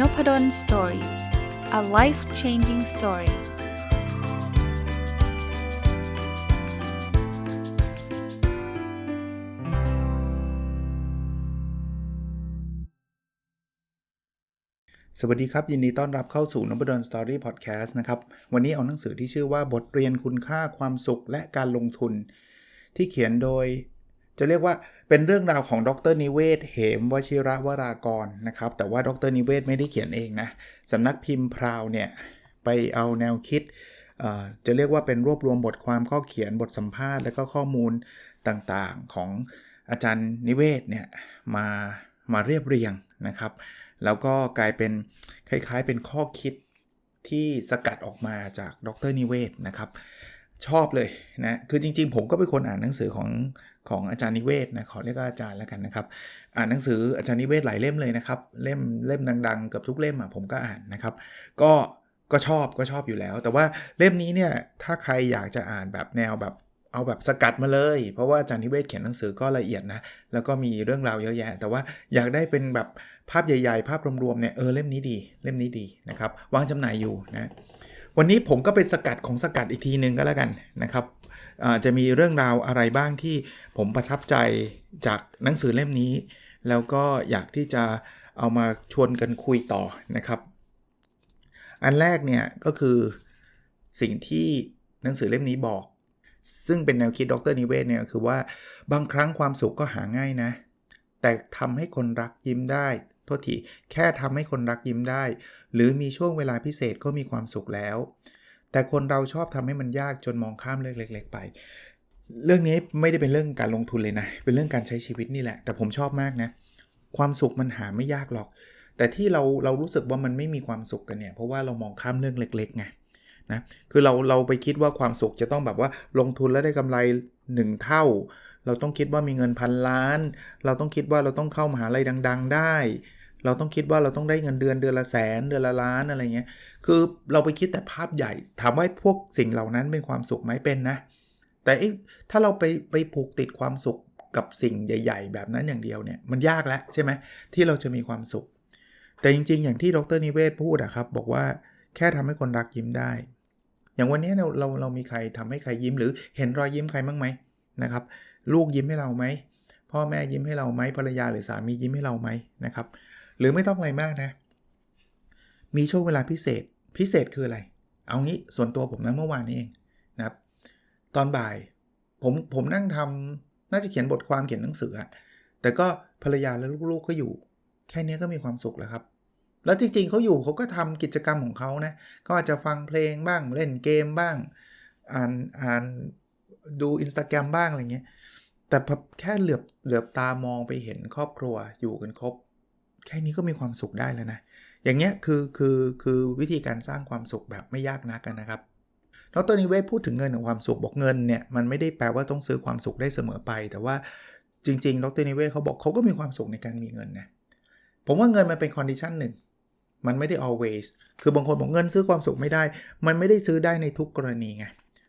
n o p ด d o สตอรี่ a life changing story สวัสดีครับ ยินดีต้อนรับเข้าสู่นบดอนสตอรี่พอดแคสต์นะครับ วันนี้เอาหนังสือที่ชื่อว่าบทเรียนคุณค่าความสุขและการลงทุน ที่เขียนโดย จะเรียกว่า เป็นเรื่องราวของดรนิเวศ เหมวชิระวรากรนะครับ แต่ว่าดรนิเวศไม่ได้เขียนเองนะสำนักพิมพ์พราวเนี่ย ไปเอาแนวคิด จะเรียกว่าเป็นรวบรวมบทความข้อเขียนบทสัมภาษณ์ และก็ข้อมูลต่างๆของอาจารย์นิเวศเนี่ยมามาเรียบเรียงนะครับ แล้วก็กลายเป็นคล้ายๆเป็นข้อคิดที่สกัดออกมาจากดรนิเวศนะครับ ชอบเลยนะ คือจริงๆ ผมก็เป็นคนอ่านหนังสือของ ของอาจารย์นิเวศนะขอเรียกอาจารย์แล้วกันนะครับอ่านหนังสืออาจารย์นิเวศหลายเล่มเลยนะครับเล่มเล่มดังๆเกือบทุกเล่มอะผมก็อ่านนะครับก็ก็ชอบก็ชอบอยู่แล้ว แต่ว่าเล่มนี้เนี่ยถ้าใครอยากจะอ่านแบบแนวแบบเอาแบบสกัดมาเลย เพราะว่าอาจารย์นิเวศเขียนหนังสือก็ละเอียดนะแล้วก็มีเรื่องราวเยอะแยะ แต่ว่าอยากได้เป็นแบบภาพใหญ่ ๆ ภาพรวมๆเนี่ยเออเล่มนี้ดี เล่มนี้ดีนะครับวางจำหน่ายอยู่นะ วันนี้ผมก็เป็นสกัดของสกัดอีกทีนึงก็แล้วกันนะครับจะมีเรื่องราวอะไรบ้างที่ผมประทับใจจากหนังสือเล่มนี้ แล้วก็อยากที่จะเอามาชวนกันคุยต่อนะครับ อันแรกเนี่ยก็คือสิ่งที่หนังสือเล่มนี้บอก ซึ่งเป็นแนวคิดดรนิเวศเนี่ยคือว่าบางครั้งความสุขก็หาง่ายนะ แต่ทำให้คนรักยิ้มได้ โทษทีแค่ทำให้คนรักยิ้มได้ หรือมีช่วงเวลาพิเศษก็มีความสุขแล้ว แต่คนเราชอบทำให้มันยากจนมองข้ามเรื่องเล็ก ๆ ไป เรื่องนี้ไม่ได้เป็นเรื่องการลงทุนเลยนะ เป็นเรื่องการใช้ชีวิตนี่แหละ แต่ผมชอบมากนะ ความสุขมันหาไม่ยากหรอก แต่ที่เราเรารู้สึกว่ามันไม่มีความสุขกันเนี่ย เพราะว่าเรามองข้ามเรื่องเล็กๆไงนะ คือเราเราไปคิดว่าความสุขจะต้องแบบว่าลงทุนแล้วได้กำไร 1 เท่า เราต้องคิดว่ามีเงินพันล้าน เราต้องคิดว่าเราต้องเข้ามหาลัยดัง ๆ ได้ เราต้องคิดว่าเราต้องได้เงินเดือนเดือนละแสนเดือนละล้านอะไรเงี้ย คือเราไปคิดแต่ภาพใหญ่ ถามว่าพวกสิ่งเหล่านั้นเป็นความสุขไหมเป็นนะ แต่ถ้าเราไปไปผูกติดความสุขกับสิ่งใหญ่ ๆ แบบนั้นอย่างเดียวเนี่ยมันยากแล้วใช่ไหมที่เราจะมีความสุข แต่จริง ๆ อย่างที่ดรนิเวศพูดอะครับ บอกว่าแค่ทำให้คนรักยิ้มได้ อย่างวันนี้เราเราเรามีใครทำให้ใครยิ้มหรือเห็นรอยยิ้มใครบ้างไหมนะครับ ลูกยิ้มให้เราไหมพ่อแม่ยิ้มให้เราไหมภรรยาหรือสามียิ้มให้เราไหมนะครับ หรือไม่ต้องอะไรมากนะ มีช่วงเวลาพิเศษ พิเศษคืออะไร เอางี้ส่วนตัวผมนะเมื่อวานนี้เองนะครับ ตอนบ่ายผมผมนั่งทำน่าจะเขียนบทความเขียนหนังสืออะแต่ก็ภรรยาและลูกๆก็อยู่ แค่นี้ก็มีความสุขแล้วครับ แล้วจริงๆเขาอยู่เขาก็ทำกิจกรรมของเขานะก็อาจจะฟังเพลงบ้างเล่นเกมบ้าง อ่านอ่านดูอินสตาแกรมบ้างอะไรเงี้ยแต่แค่เหลือบเหลือบตามองไปเห็นครอบครัวอยู่กันครบ แค่นี้ก็มีความสุขได้แล้วนะ อย่างเงี้ยคือคือคือวิธีการสร้างความสุขแบบไม่ยากนักกันนะครับดรนิเวศพูดถึงเงินของความสุขบอกเงินเนี่ยมันไม่ได้แปลว่าต้องซื้อความสุขได้เสมอไป แต่ว่าจริงๆดรนิเวศเขาบอกเขาก็มีความสุขในการมีเงินนะผมว่าเงินมันเป็นคอนดิชันหนึ่งมันไม่ได้ always คือบางคนบอกเงินซื้อความสุขไม่ได้ มันไม่ได้ซื้อได้ในทุกกรณีไง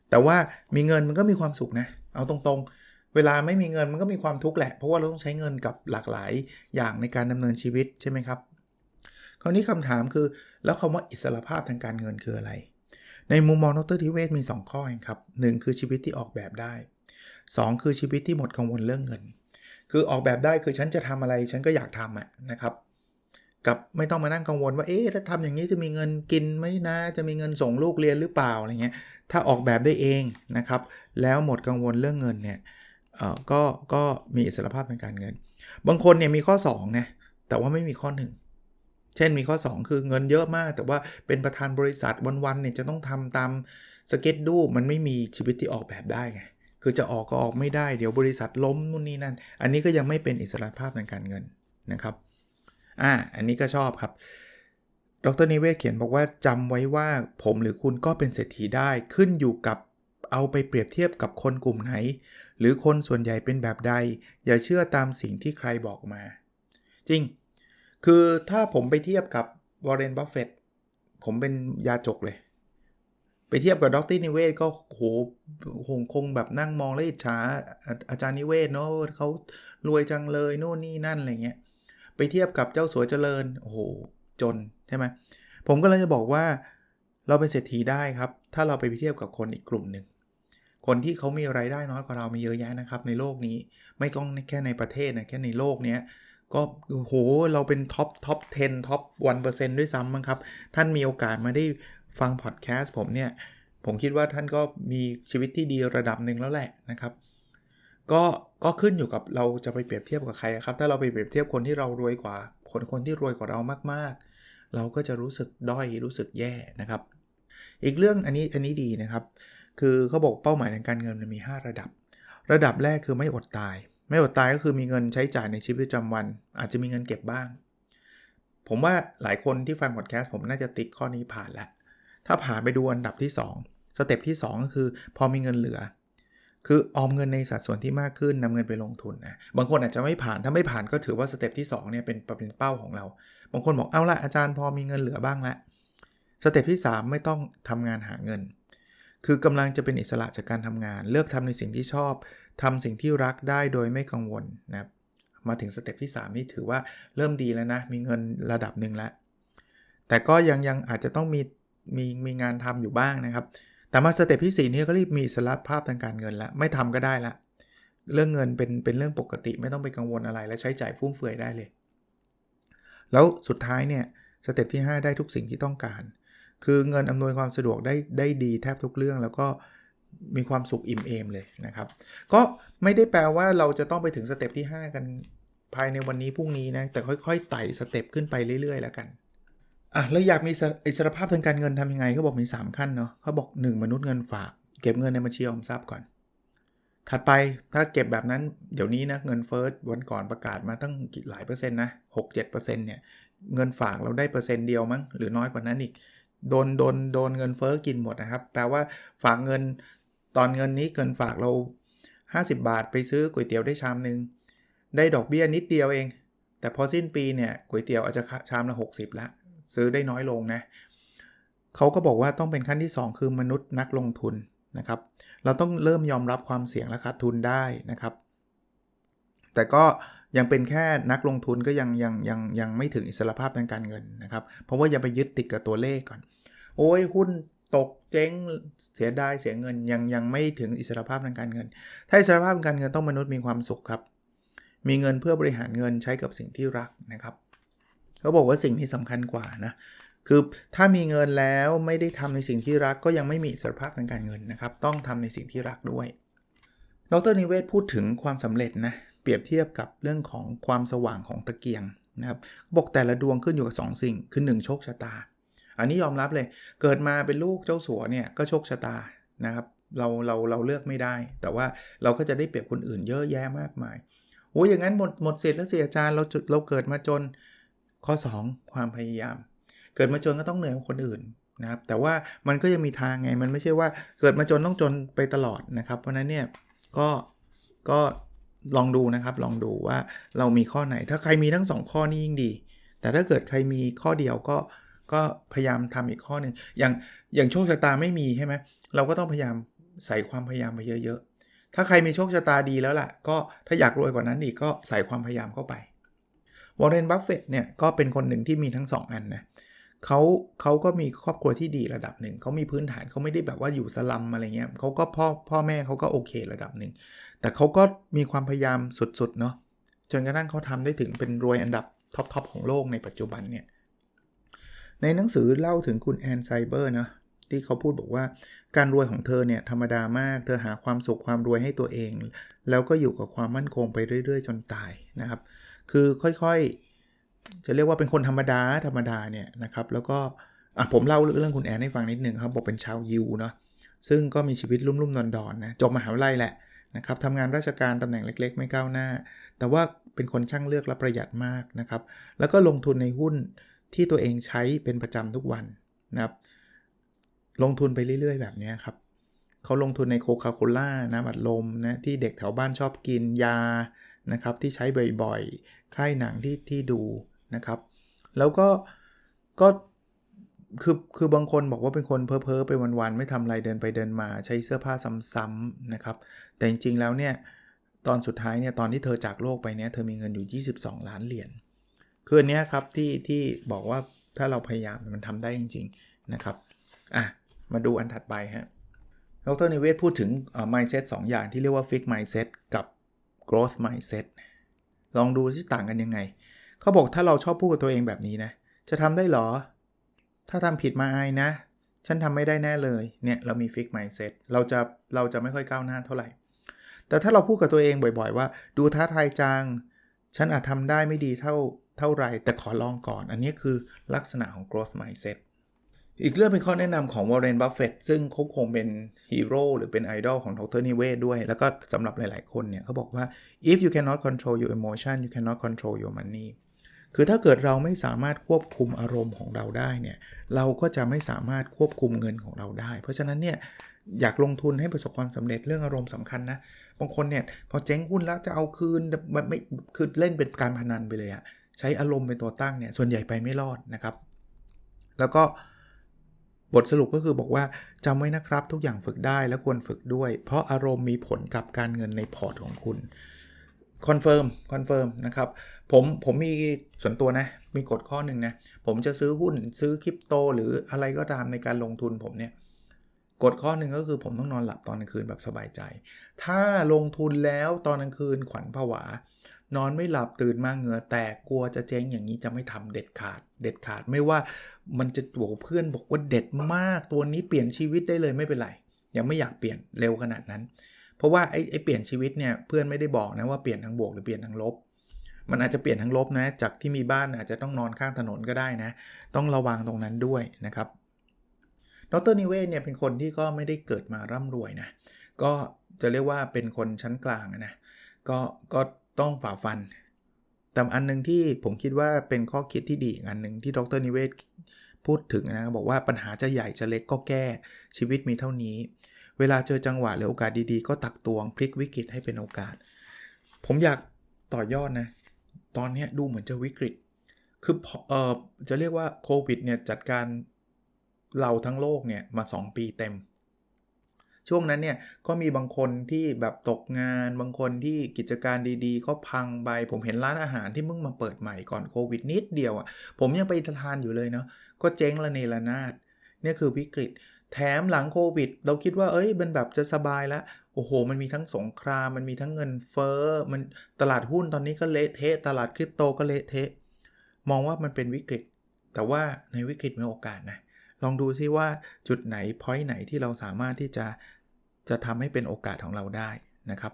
แต่ว่ามีเงินมันก็มีความสุขนะ เอาตรงๆ เวลาไม่มีเงินมันก็มีความทุกข์แหละ เพราะว่าเราต้องใช้เงินกับหลากหลายอย่างในการดำเนินชีวิตใช่ไหมครับ คราวนี้คำถามคือ แล้วคำว่าอิสรภาพทางการเงินคืออะไร ในมุมมองดรทิเวศมี 2 ข้อเองครับหคือชีวิตที่ออกแบบได้ 2 คือชีวิตที่หมดกังวลเรื่องเงิน คือออกแบบได้คือฉันจะทำอะไรฉันก็อยากทำอะนะครับกับไม่ต้องมานั่งกังวลว่า เอ๊ะ ถ้าทำอย่างนี้จะมีเงินกินไหมนะ จะมีเงินส่งลูกเรียนหรือเปล่าอะไรเงี้ย ถ้าออกแบบได้เองนะครับ แล้วหมดกังวลเรื่องเงินเนี่ย ก็ก็มีอิสรภาพทางการเงิน บางคนเนี่ยมีข้อ2นะแต่ว่าไม่มีข้อ 1 เช่นมีข้อ 2 คือเงินเยอะมาก แต่ว่าเป็นประธานบริษัทวันๆเนี่ยจะต้องทำตามสเก็ตดูมันไม่มีชีวิตที่ออกแบบได้ไงคือจะออกก็ออกไม่ได้เดี๋ยวบริษัทล้มนู่นนี่นั่น อันนี้ก็ยังไม่เป็นอิสรภาพทางการเงินนะครับอ่าอันนี้ก็ชอบครับดรนิเวศเขียนบอกว่าจำไว้ว่าผมหรือคุณก็เป็นเศรษฐีได้ขึ้นอยู่กับเอาไปเปรียบเทียบกับคนกลุ่มไหน หรือคนส่วนใหญ่เป็นแบบใด อย่าเชื่อตามสิ่งที่ใครบอกมา จริง คือถ้าผมไปเทียบกับวอร์เรนบัฟเฟตผมเป็นยาจกเลย ไปเทียบกับดรนิเวศก็โหคงคงแบบนั่งมองแล้วอิจฉาอาจารย์นิเวศเนาะเขารวยจังเลยโน่นนี่นั่นอะไรเงี้ยไปเทียบกับเจ้าสัวเจริญโอ้โหจนใช่ไหมผมก็เลยจะบอกว่าเราเป็นเศรษฐีได้ครับ ถ้าเราไปเทียบกับคนอีกกลุ่มหนึ่ง คนที่เขามีไรายได้น้อยกว่าเรามีเยอะแยะนะครับ ในโลกนี้ไม่ต้องแค่ในประเทศนะแค่ในโลกเนี้ยก็โหเราเป็นท็อปท็อป 10 ท็อป 1%ด้วยซ้ำมั้งครับ ท่านมีโอกาสมาได้ฟังพอดแคสต์ผมเนี่ย ผมคิดว่าท่านก็มีชีวิตที่ดีระดับหนึ่งแล้วแหละนะครับ ก็ก็ขึ้นอยู่กับเราจะไปเปรียบเทียบกับใครครับ ถ้าเราไปเปรียบเทียบคนที่เรารวยกว่าคนคนที่รวยกว่าเรามากๆ เราก็จะรู้สึกด้อยรู้สึกแย่นะครับ อีกเรื่องอันนี้อันนี้ดีนะครับ คือเขาบอกเป้าหมายในการเงินมันมี 5 ระดับ ระดับแรกคือไม่อดตาย ไม่อดตายก็คือมีเงินใช้จ่ายในชีวิตประจำวัน อาจจะมีเงินเก็บบ้าง ผมว่าหลายคนที่ฟังพอดแคสต์ผมน่าจะติ๊กข้อนี้ผ่านแล้ว ถ้าผ่านไปดูอันดับที่ 2 สเต็ปที่ 2 ก็คือพอมีเงินเหลือ คือออมเงินในสัดส่วนที่มากขึ้นนำเงินไปลงทุนนะ บางคนอาจจะไม่ผ่าน ถ้าไม่ผ่านก็ถือว่าสเต็ปที่2เนี่ยเป็นเป็นเป้าของเรา บางคนบอกเอาละอาจารย์พอมีเงินเหลือบ้างแล้วสเต็ปที่ 3 ไม่ต้องทำงานหาเงิน คือกำลังจะเป็นอิสระจากการทำงาน เลือกทำในสิ่งที่ชอบทำสิ่งที่รักได้โดยไม่กังวลนะครับมาถึงสเต็ปที่ 3 นี่ถือว่าเริ่มดีแล้วนะ มีเงินระดับหนึ่งแล้ว แต่ก็ยังยังอาจจะต้องมีมีมีงานทำอยู่บ้างนะครับ แต่มาสเต็ปที่ 4 นี่ก็รีบมีอิสระภาพทางการเงินแล้ว ไม่ทำก็ได้ละ เรื่องเงินเป็นเป็นเรื่องปกติไม่ต้องไปกังวลอะไร และใช้จ่ายฟุ่มเฟือยได้เลย แล้วสุดท้ายเนี่ยสเต็ปที่ 5 ได้ทุกสิ่งที่ต้องการ คือเงินอำนวยความสะดวกได้ได้ดีแทบทุกเรื่องแล้วก็มีความสุขอิ่มเอมเลยนะครับ ก็ไม่ได้แปลว่าเราจะต้องไปถึงสเต็ปที่ 5 กันภายในวันนี้พรุ่งนี้นะ แต่ค่อยๆไต่สเต็ปขึ้นไปเรื่อยๆ แล้วกันอะแล้วอยากมีอิสรภาพทางการเงินทำยังไงเขาบอกมี 3 ขั้นเนาะเขาบอก 1 มนุษย์เงินฝาก เก็บเงินในบัญชีออมทรัพย์ก่อน ถัดไปถ้าเก็บแบบนั้นเดี๋ยวนี้นะเงินเฟิร์สวันก่อนประกาศมาตั้งหลายเปอร์เซ็นต์นะหกเจ็ดเปอร์เซ็นต์เนี่ยเงินฝากเราได้เปอร์เซ็นต์เดียวมั้งหรือน้อยกว่านั้นอีก โดนโดนโดนเงินเฟ้อกินหมดนะครับ แปลว่าฝากเงินตอนเงินนี้เงินฝากเรา 50 บาทไปซื้อก๋วยเตี๋ยวได้ชามหนึ่งได้ดอกเบี้ยนิดเดียวเอง แต่พอสิ้นปีเนี่ยก๋วยเตี๋ยวอาจจะชามละ 60 ละซื้อได้น้อยลงนะเขาก็บอกว่าต้องเป็นขั้นที่ 2 คือมนุษย์นักลงทุนนะครับ เราต้องเริ่มยอมรับความเสี่ยงและขาดทุนได้นะครับ แต่ก็ยังเป็นแค่นักลงทุนก็ยังยังยังยังไม่ถึงอิสรภาพทางการเงินนะครับ เพราะว่าอย่าไปยึดติดกับตัวเลขก่อน โอ้ยหุ้นตกเจ๊งเสียดายเสียเงินยังยังไม่ถึงอิสรภาพทางการเงิน ถ้าอิสรภาพทางการเงินต้องมนุษย์มีความสุขครับ มีเงินเพื่อบริหารเงินใช้กับสิ่งที่รักนะครับเขาบอกว่าสิ่งนี้สำคัญกว่านะคือถ้ามีเงินแล้วไม่ได้ทำในสิ่งที่รักก็ยังไม่มีอิสรภาพทางการเงินนะครับ ต้องทำในสิ่งที่รักด้วยดรนิเวศพูดถึงความสำเร็จนะเปรียบเทียบกับเรื่องของความสว่างของตะเกียงนะครับบอกแต่ละดวงขึ้นอยู่กับ2สิ่งคือ 1 โชคชะตา อันนี้ยอมรับเลย เกิดมาเป็นลูกเจ้าสัวเนี่ยก็โชคชะตานะครับเราเราเราเลือกไม่ได้ แต่ว่าเราก็จะได้เปรียบคนอื่นเยอะแยะมากมายโอ้ยอย่างนั้นหมดหมดสิทธิ์แล้วเสียอาจารย์เราเราเกิดมาจนข้อ 2 ความพยายาม เกิดมาจนก็ต้องเหนื่อยกว่าคนอื่นนะครับ แต่ว่ามันก็ยังมีทางไง มันไม่ใช่ว่าเกิดมาจนต้องจนไปตลอดนะครับ เพราะนั้นเนี่ยก็ก็ลองดูนะครับ ลองดูว่าเรามีข้อไหน ถ้าใครมีทั้ง 2 ข้อนี้ยิ่งดี แต่ถ้าเกิดใครมีข้อเดียวก็ ก็พยายามทำอีกข้อหนึ่งอย่างอย่างโชคชะตาไม่มีใช่ไหมเราก็ต้องพยายามใส่ความพยายามไปเยอะๆ ถ้าใครมีโชคชะตาดีแล้วล่ะ ก็ถ้าอยากรวยกว่านั้นอีกก็ใส่ความพยายามเข้าไปวอร์เรนบัฟเฟตเนี่ยก็เป็นคนหนึ่งที่มีทั้ง 2 อันนะเขาเขาก็มีครอบครัวที่ดีระดับหนึ่งเขามีพื้นฐานเขาไม่ได้แบบว่าอยู่สลัมอะไรเงี้ยเขาก็พ่อพ่อแม่เขาก็โอเคระดับหนึ่งแต่เขาก็มีความพยายามสุดๆเนาะจนกระทั่งเขาทำได้ถึงเป็นรวยอันดับท็อปๆของโลกในปัจจุบันเนี่ย ในหนังสือเล่าถึงคุณแอนไซเบอร์นะที่เขาพูดบอกว่าการรวยของเธอเนี่ยธรรมดามาก เธอหาความสุขความรวยให้ตัวเอง แล้วก็อยู่กับความมั่นคงไปเรื่อย ๆ จนตายนะครับ คือค่อยๆ จะเรียกว่าเป็นคนธรรมดาธรรมดาเนี่ยนะครับ แล้วก็อะผมเล่าเรื่องคุณแอนให้ฟังนิดนึงครับบอกเป็นชาวยิวเนาะซึ่งก็มีชีวิตรุ่มๆดอนๆนะจบมหาวิทยาลัยแหละนะครับทำงานราชการตำแหน่งเล็ก ๆ ไม่ก้าวหน้า แต่ว่าเป็นคนช่างเลือกและประหยัดมากนะครับแล้วก็ลงทุนในหุ้น ที่ตัวเองใช้เป็นประจำทุกวันนะครับ ลงทุนไปเรื่อยๆ แบบนี้ครับเขาลงทุนในโคคาโคล่าน้ำอัดลมนะที่เด็กแถวบ้านชอบกินยานะครับที่ใช้บ่อยๆ ค่ายหนังที่ที่ดูนะครับ แล้วก็ก็คือคือบางคนบอกว่าเป็นคนเพ้อเพ้อไปวันๆ ไม่ทำอะไรเดินไปเดินมาใช้เสื้อผ้าซ้ำๆนะครับ แต่จริงๆแล้วเนี่ย ตอนสุดท้ายเนี่ย ตอนที่เธอจากโลกไปเนี่ย เธอมีเงินอยู่ 22 ล้านเหรียญ คืออันนี้ครับที่ที่บอกว่าถ้าเราพยายามมันทำได้จริง ๆนะครับอะมาดูอันถัดไปฮะดรนิเวศพูดถึง mindset 2 อย่างที่เรียกว่า fix mindset กับ growth mindset ลองดูที่ต่างกันยังไง เขาบอกถ้าเราชอบพูดกับตัวเองแบบนี้นะ จะทำได้หรอ ถ้าทำผิดมาอายนะ ฉันทำไม่ได้แน่เลย เนี่ยเรามี fix mindset เราจะเราจะไม่ค่อยก้าวหน้าเท่าไหร่ แต่ถ้าเราพูดกับตัวเองบ่อยๆ ว่า ดูท้าทายจัง ฉันอาจทำได้ไม่ดีเท่า เท่าไรแต่ขอลองก่อน อันนี้คือลักษณะของ growth mindset อีกเรื่องเป็นข้อแนะนำของวอร์เรนบัฟเฟตซึ่งเขาคงเป็นฮีโร่หรือเป็นไอดอลของดรนิเวศด้วย แล้วก็สำหรับหลาย ๆ คนเนี่ยเขาบอกว่า if you cannot control your emotion you cannot control your money คือถ้าเกิดเราไม่สามารถควบคุมอารมณ์ของเราได้เนี่ยเราก็จะไม่สามารถควบคุมเงินของเราได้ เพราะฉะนั้นเนี่ยอยากลงทุนให้ประสบความสำเร็จเรื่องอารมณ์สำคัญนะบางคนเนี่ยพอเจ๊งหุ้นแล้วจะเอาคืนแบบไม่คือเล่นเป็นการพนันไปเลยอะ ใช้อารมณ์เป็นตัวตั้งเนี่ยส่วนใหญ่ไปไม่รอดนะครับ แล้วก็บทสรุปก็คือบอกว่าจำไว้นะครับทุกอย่างฝึกได้และควรฝึกด้วย เพราะอารมณ์มีผลกับการเงินในพอร์ตของคุณคอนเฟิร์มคอนเฟิร์มนะครับผมผมมีส่วนตัวนะ มีกฎข้อหนึ่งนะ ผมจะซื้อหุ้นซื้อคริปโต หรืออะไรก็ตามในการลงทุนผมเนี่ยกฎข้อหนึ่งก็คือผมต้องนอนหลับตอนกลางคืนแบบสบายใจ ถ้าลงทุนแล้วตอนกลางคืนขวัญผวา นอนไม่หลับตื่นมาเหงื่อแตกกลัวจะเจ๊งอย่างนี้จะไม่ทำเด็ดขาด เด็ดขาดไม่ว่ามันจะตัวเพื่อนบอกว่าเด็ดมากตัวนี้เปลี่ยนชีวิตได้เลยไม่เป็นไรยังไม่อยากเปลี่ยนเร็วขนาดนั้น เพราะว่าไอ้ไอ้เปลี่ยนชีวิตเนี่ยเพื่อนไม่ได้บอกนะว่าเปลี่ยนทั้งบวกหรือเปลี่ยนทั้งลบ มันอาจจะเปลี่ยนทั้งลบนะจากที่มีบ้านอาจจะต้องนอนข้างถนนก็ได้นะ ต้องระวังตรงนั้นด้วยนะครับดรนิเวศเนี่ยเป็นคนที่ก็ไม่ได้เกิดมาร่ำรวยนะก็จะเรียกว่าเป็นคนชั้นกลางนะก็ก็ ต้องฝ่าฟัน แต่อันหนึ่งที่ผมคิดว่าเป็นข้อคิดที่ดีอันหนึ่งที่ดรนิเวศพูดถึงนะบอกว่าปัญหาจะใหญ่จะเล็กก็แก้ชีวิตมีเท่านี้ เวลาเจอจังหวะหรือโอกาสดีๆ ก็ตักตวงพลิกวิกฤตให้เป็นโอกาส ผมอยากต่อยอดนะ ตอนนี้ดูเหมือนจะวิกฤต คือเออจะเรียกว่าโควิดเนี่ยจัดการเราทั้งโลกเนี่ยมา 2 ปีเต็ม ช่วงนั้นเนี่ยก็มีบางคนที่แบบตกงาน บางคนที่กิจการดีๆ ก็พังไป ผมเห็นร้านอาหารที่มึงมาเปิดใหม่ก่อนโควิดนิดเดียวอะ่ะ ผมยังไปทานอยู่เลยเนาะ ก็เจ๊งละเนระนาดนี่คือวิกฤต แถมหลังโควิด เราคิดว่าเอ้ยมันแบบจะสบายแล้วโอ้โห มันมีทั้งสงคราม มันมีทั้งเงินเฟ้อ มันตลาดหุ้นตอนนี้ก็เละเทะ ตลาดคริปโตก็เละเทะ มองว่ามันเป็นวิกฤต แต่ว่าในวิกฤตมีโอกาสนะ ลองดูซิว่าจุดไหน พอยต์ไหนที่เราสามารถที่จะ จะทำให้เป็นโอกาสของเราได้นะครับ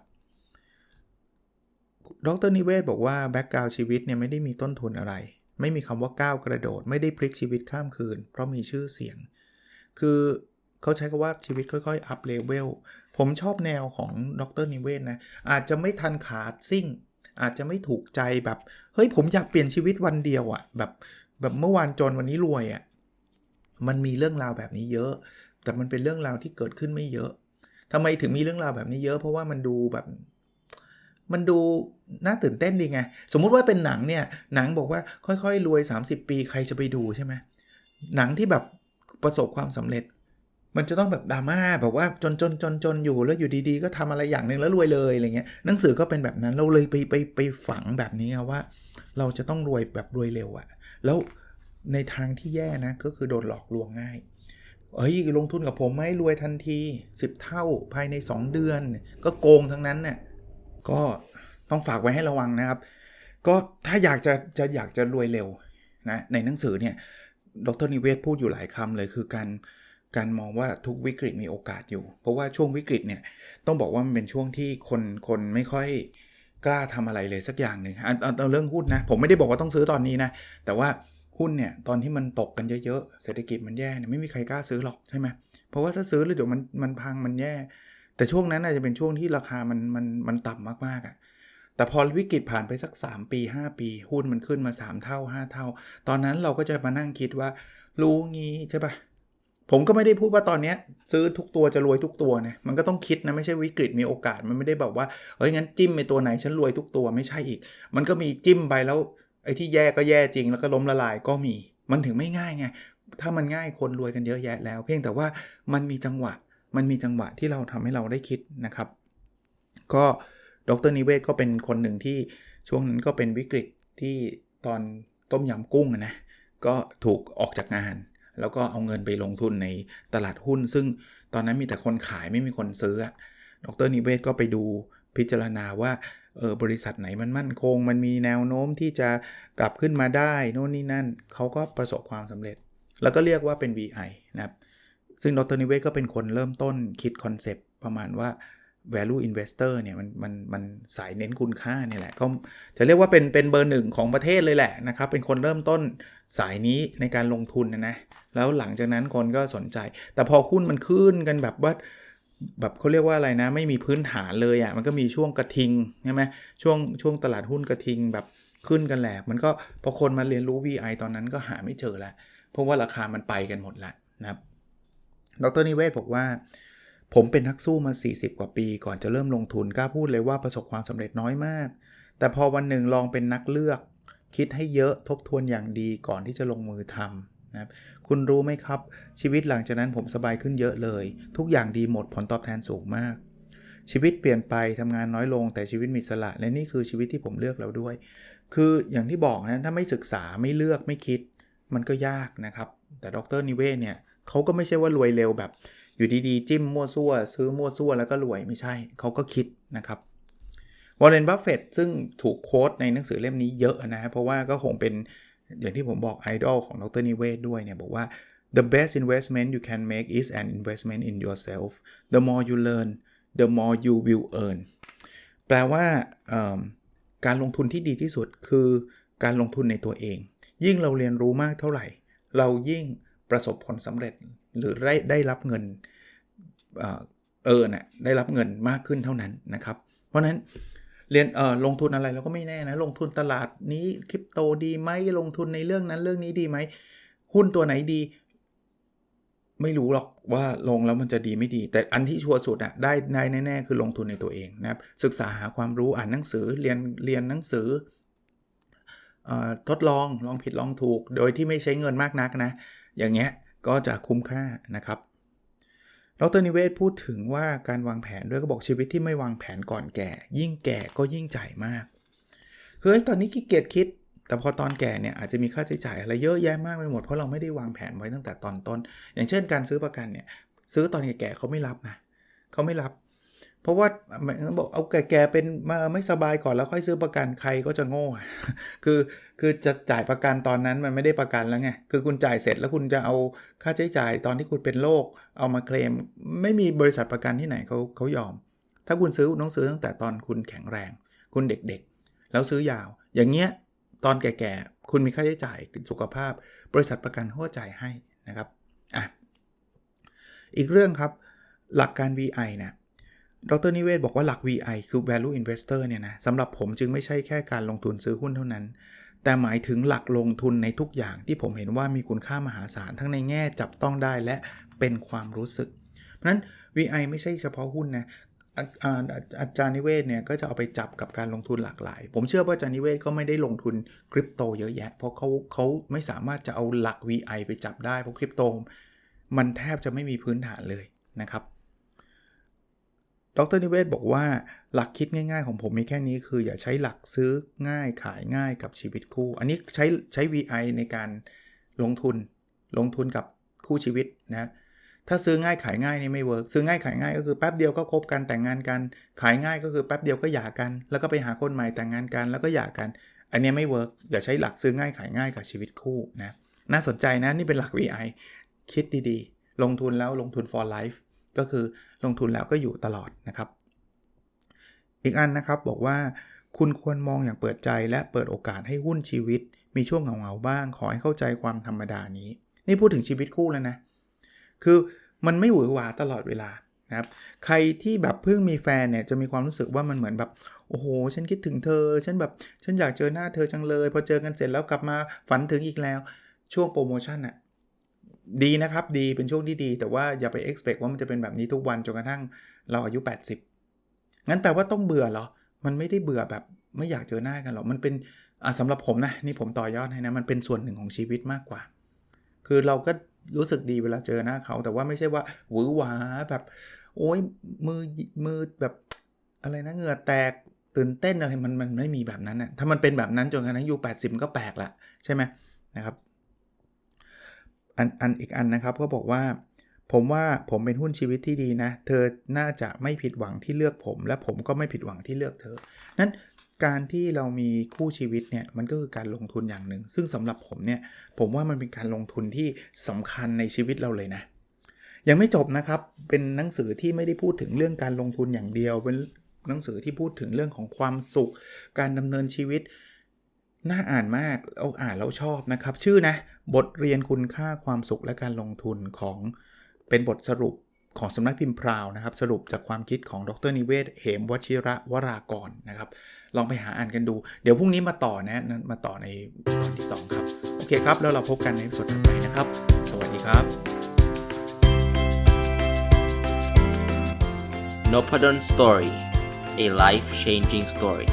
ดรนิเวศบอกว่าแบ็กกราวชีวิตเนี่ยไม่ได้มีต้นทุนอะไร ไม่มีคำว่าก้าวกระโดด ไม่ได้พลิกชีวิตข้ามคืน เพราะมีชื่อเสียง คือเขาใช้คำว่าชีวิตค่อยๆอัพเลเวลผมชอบแนวของดรนิเวศนะ อาจจะไม่ทันขาดซิ่ง อาจจะไม่ถูกใจแบบ เฮ้ยผมอยากเปลี่ยนชีวิตวันเดียวอะ่ะแบบแบบเมื่อวานจนวันนี้รวยอะ่ะมันมีเรื่องราวแบบนี้เยอะ แต่มันเป็นเรื่องราวที่เกิดขึ้นไม่เยอะ ทำไมถึงมีเรื่องราวแบบนี้เยอะ เพราะว่ามันดูแบบ มันดูน่าตื่นเต้นดีไง สมมุติว่าเป็นหนังเนี่ย หนังบอกว่าค่อยๆ รวย 30 ปีใครจะไปดูใช่ไหมหนังที่แบบประสบความสำเร็จ มันจะต้องแบบดราม่าแบบว่าจนจนจนจนอยู่แล้วอยู่ดีๆ ก็ทำอะไรอย่างหนึ่งแล้วรวยเลยอะไรเงี้ยหนังสือก็เป็นแบบนั้นเราเลยไปไปไปฝังแบบนี้ว่า เราจะต้องรวยแบบรวยเร็วอะแล้วในทางที่แย่นะก็คือโดนหลอกลวงง่าย เฮ้ยลงทุนกับผมไหมรวยทันที 10 เท่าภายใน 2 เดือน ก็โกงทั้งนั้นเนี่ยก็ต้องฝากไว้ให้ระวังนะครับ ก็ถ้าอยากจะจะอยากจะรวยเร็วนะในหนังสือเนี่ยดรนิเวศพูดอยู่หลายคำเลยคือการการมองว่าทุกวิกฤตมีโอกาสอยู่ เพราะว่าช่วงวิกฤตเนี่ยต้องบอกว่ามันเป็นช่วงที่คนคนไม่ค่อยกล้าทำอะไรเลยสักอย่างหนึ่งเอาเรื่องหุ้นนะ ผมไม่ได้บอกว่าต้องซื้อตอนนี้นะ แต่ว่า หุ้นเนี่ยตอนที่มันตกกันเยอะๆ เศรษฐกิจมันแย่เนี่ยไม่มีใครกล้าซื้อหรอกใช่ไหมเพราะว่าถ้าซื้อแล้วเดี๋ยวมันมันพังมันแย่ แต่ช่วงนั้นอาจจะเป็นช่วงที่ราคามันมันมันต่ำมากๆอะ่ะแต่พอวิกฤตผ่านไปสัก 3 ปี 5 ปี หุ้นมันขึ้นมา 3 เท่า 5 เท่า ตอนนั้นเราก็จะมานั่งคิดว่า รู้งี้ใช่ปะผมก็ไม่ได้พูดว่าตอนนี้ซื้อทุกตัวจะรวยทุกตัวนะมันก็ต้องคิดนะไม่ใช่วิกฤตมีโอกาสมันไม่ได้แบบว่าเฮ้ยงั้นจิ้มไปตัวไหนฉันรวยทุกตัวไม่ใช่อีก มันก็มีจิ้มไปแล้ว ไอ้ที่แย่ก็แย่จริงแล้วก็ล้มละลายก็มี มันถึงไม่ง่ายไง ถ้ามันง่ายคนรวยกันเยอะแยะแล้ว เพียงแต่ว่ามันมีจังหวะ มันมีจังหวะที่เราทำให้เราได้คิดนะครับ ก็ดรนิเวศก็เป็นคนหนึ่งที่ช่วงนั้นก็เป็นวิกฤตที่ตอนต้มยำกุ้งนะ ก็ถูกออกจากงาน แล้วก็เอาเงินไปลงทุนในตลาดหุ้น ซึ่งตอนนั้นมีแต่คนขายไม่มีคนซื้อดรนิเวศก็ไปดูพิจารณาว่า เออบริษัทไหนมันมั่นคง มันมีแนวโน้มที่จะกลับขึ้นมาได้โน่นนี่นั่นเขาก็ประสบความสำเร็จ แล้วก็เรียกว่าเป็น VI นะครับซึ่งดรนิเวศก็เป็นคนเริ่มต้นคิดคอนเซปต์ประมาณว่า value investor เนี่ยมันมันมันสายเน้นคุณค่านี่แหละก็จะเรียกว่าเป็นเป็นเบอร์หนึ่งของประเทศเลยแหละนะครับ เป็นคนเริ่มต้นสายนี้ในการลงทุนนะนะแล้วหลังจากนั้นคนก็สนใจ แต่พอหุ้นมันขึ้นกันแบบว่า แบบเขาเรียกว่าอะไรนะ ไม่มีพื้นฐานเลยอะ่ะมันก็มีช่วงกระทิงใช่ไหมช่วงช่วงตลาดหุ้นกระทิงแบบขึ้นกันแหลกมันก็พอคนมาเรียนรู้ VI ตอนนั้นก็หาไม่เจอล้วเพราะว่าราคามันไปกันหมดล้วนะครับดรนิเวศบอกว่า ผมเป็นนักสู้มา 40 กว่าปี ก่อนจะเริ่มลงทุนกล้าพูดเลยว่าประสบความสำเร็จน้อยมาก แต่พอวันหนึ่งลองเป็นนักเลือก คิดให้เยอะทบทวนอย่างดีก่อนที่จะลงมือทำ นะครับคุณรู้ไหมครับ ชีวิตหลังจากนั้นผมสบายขึ้นเยอะเลย ทุกอย่างดีหมดผลตอบแทนสูงมาก ชีวิตเปลี่ยนไปทำงานน้อยลงแต่ชีวิตมีสละและนี่คือชีวิตที่ผมเลือกแล้วด้วย คืออย่างที่บอกนะถ้าไม่ศึกษาไม่เลือกไม่คิด มันก็ยากนะครับ แต่ดรนิเวศเนี่ยเขาก็ไม่ใช่ว่ารวยเร็วแบบ อยู่ดีๆ จิ้มมั่วซั่ว ซื้อมั่วซั่วแล้วก็รวยไม่ใช่เขาก็คิดนะครับวอร์เรนบัฟเฟตซึ่งถูกโค้ดในหนังสือเล่มนี้เยอะนะเพราะว่าก็คงเป็น อย่างที่ผมบอกไอดอลของดรนิเวศด้วยเนี่ยบอกว่า the best investment you can make is an investment in yourself the more you learn the more you will earn แปลว่าการลงทุนที่ดีที่สุดคือการลงทุนในตัวเอง ยิ่งเราเรียนรู้มากเท่าไหร่ เรายิ่งประสบผลสำเร็จหรือได้ได้รับเงินเออเน่ะได้รับเงินมากขึ้นเท่านั้นนะครับ เพราะนั้น เรียนเออลงทุนอะไรเราก็ไม่แน่นะ ลงทุนตลาดนี้คริปโตดีไหมลงทุนในเรื่องนั้นเรื่องนี้ดีไหมหุ้นตัวไหนดี ไม่รู้หรอกว่าลงแล้วมันจะดีไม่ดี แต่อันที่ชัวร์สุดอะได้ได้แน่ๆคือลงทุนในตัวเองนะครับศึกษาหาความรู้อ่านหนังสือเรียนเรียนหนังสือทดลองลองผิดลองถูก โดยที่ไม่ใช้เงินมากนักนะ อย่างเงี้ยก็จะคุ้มค่านะครับ ดรนิเวศพูดถึงว่าการวางแผนด้วยก็บอกชีวิตที่ไม่วางแผนก่อนแก่ ยิ่งแก่ก็ยิ่งจ่ายมากเฮ้ยตอนนี้ขี้เกียจคิด แต่พอตอนแก่เนี่ยอาจจะมีค่าใช้จ่ายอะไรเยอะแยะมากไปหมดเพราะเราไม่ได้วางแผนไว้ตั้งแต่ตอนต้น อย่างเช่นการซื้อประกันเนี่ยซื้อตอนแก่ๆเขาไม่รับนะเขาไม่รับ เพราะว่าบอกเอาแก่ๆเป็นมาไม่สบายก่อนแล้วค่อยซื้อประกันใครก็จะโง่ คือคือจะจ่ายประกันตอนนั้นมันไม่ได้ประกันแล้วไง คือคุณจ่ายเสร็จแล้วคุณจะเอาค่าใช้จ่ายตอนที่คุณเป็นโรคเอามาเคลม ไม่มีบริษัทประกันที่ไหนเขาเขายอม ถ้าคุณซื้อต้องซื้อตั้งแต่ตอนคุณแข็งแรง คุณเด็กๆ แล้วซื้อยาว อย่างเงี้ยตอนแก่ๆ คุณมีค่าใช้จ่ายสุขภาพ บริษัทประกันเขาจ่ายให้นะครับอะอีกเรื่องครับหลักการ VI เนี่ย ดรนิเวศบอกว่าหลัก VI คือ value investor เนี่ยนะสำหรับผมจึงไม่ใช่แค่การลงทุนซื้อหุ้นเท่านั้น แต่หมายถึงหลักลงทุนในทุกอย่างที่ผมเห็นว่ามีคุณค่ามหาศาลทั้งในแง่จับต้องได้และเป็นความรู้สึก เพราะฉะนั้น VI ไม่ใช่เฉพาะหุ้นนะอาจารย์นิเวศเนี่ยก็จะเอาไปจับกับการลงทุนหลากหลาย ผมเชื่อว่าอาจารย์นิเวศก็ไม่ได้ลงทุนคริปโตเยอะแยะ เพราะเขาเขาไม่สามารถจะเอาหลัก VI ไปจับได้เพราะคริปโตมันแทบจะไม่มีพื้นฐานเลยนะครับ ดรนิเวศบอกว่าหลักคิดง่ายๆของผมมีแค่นี้คืออย่าใช้หลักซื้อง่ายขายง่ายกับชีวิตคู่ อันนี้ใช้ใช้ VI ในการลงทุน ลงทุนกับคู่ชีวิตนะถ้าซื้อง่ายขายง่ายนี่ไม่เวิร์กซื้อง่ายขายง่ายก็คือแป๊บเดียวก็คบกันแต่งงานกัน ขายง่ายก็คือแป๊บเดียวก็หย่ากัน แล้วก็ไปหาคนใหม่แต่งงานกันแล้วก็หย่ากัน อันนี้ไม่เวิร์กอย่าใช้หลักซื้อง่ายขายง่ายกับชีวิตคู่นะน่าสนใจนะนี่เป็นหลัก VI คิดดีๆ ลงทุนแล้วลงทุน for life ก็คือลงทุนแล้วก็อยู่ตลอดนะครับ อีกอันนะครับบอกว่าคุณควรมองอย่างเปิดใจและเปิดโอกาสให้หุ้นชีวิต มีช่วงเหงาๆบ้าง ขอให้เข้าใจความธรรมดานี้ นี่พูดถึงชีวิตคู่แล้วนะ คือมันไม่หวือหวาตลอดเวลานะครับ ใครที่แบบเพิ่งมีแฟนเนี่ยจะมีความรู้สึกว่ามันเหมือนแบบโอ้โห ฉันคิดถึงเธอ ฉันแบบฉันอยากเจอหน้าเธอจังเลย พอเจอกันเสร็จแล้วกลับมาฝันถึงอีกแล้ว ช่วงโปรโมชั่นอะ ดีนะครับ ดีเป็นช่วงที่ดี แต่ว่าอย่าไป expect ว่ามันจะเป็นแบบนี้ทุกวันจนกระทั่งเราอายุ 80 งั้นแปลว่าต้องเบื่อเหรอ มันไม่ได้เบื่อแบบไม่อยากเจอหน้ากันหรอก มันเป็นสำหรับผมนะนี่ผมต่อยอดให้นะ มันเป็นส่วนหนึ่งของชีวิตมากกว่า คือเราก็รู้สึกดีเวลาเจอหน้าเขา แต่ว่าไม่ใช่ว่าหวือหวาแบบ โอ้ยมือมือแบบอะไรนะเหงื่อแตกตื่นเต้นอะไรมันมันไม่มีแบบนั้นนะถ้ามันเป็นแบบนั้นจนกระทั่งอายุ80 ก็แปลกละใช่ไหมนะครับ อันอันอีกอันนะครับก็บอกว่า ผมว่าผมเป็นหุ้นชีวิตที่ดีนะ เธอน่าจะไม่ผิดหวังที่เลือกผม และผมก็ไม่ผิดหวังที่เลือกเธอ นั้นการที่เรามีคู่ชีวิตเนี่ยมันก็คือการลงทุนอย่างหนึ่ง ซึ่งสำหรับผมเนี่ยผมว่ามันเป็นการลงทุนที่สำคัญในชีวิตเราเลยนะ ยังไม่จบนะครับ เป็นหนังสือที่ไม่ได้พูดถึงเรื่องการลงทุนอย่างเดียว เป็นหนังสือที่พูดถึงเรื่องของความสุข การดำเนินชีวิต น่าอ่านมากเอาอ่านแล้วชอบนะครับ ชื่อนะ บทเรียนคุณค่าความสุขและการลงทุนของเป็นบทสรุปของสำนักพิมพ์พราวนะครับ สรุปจากความคิดของดรนิเวศ เหมวชิระวรากรนะครับ ลองไปหาอ่านกันดู เดี๋ยวพรุ่งนี้มาต่อนะมาต่อในตอนที่ 2 ครับ โอเคครับ แล้วเราพบกันในส่วนถัดไปนะครับ สวัสดีครับ n o p a d o n Story, a life changing story.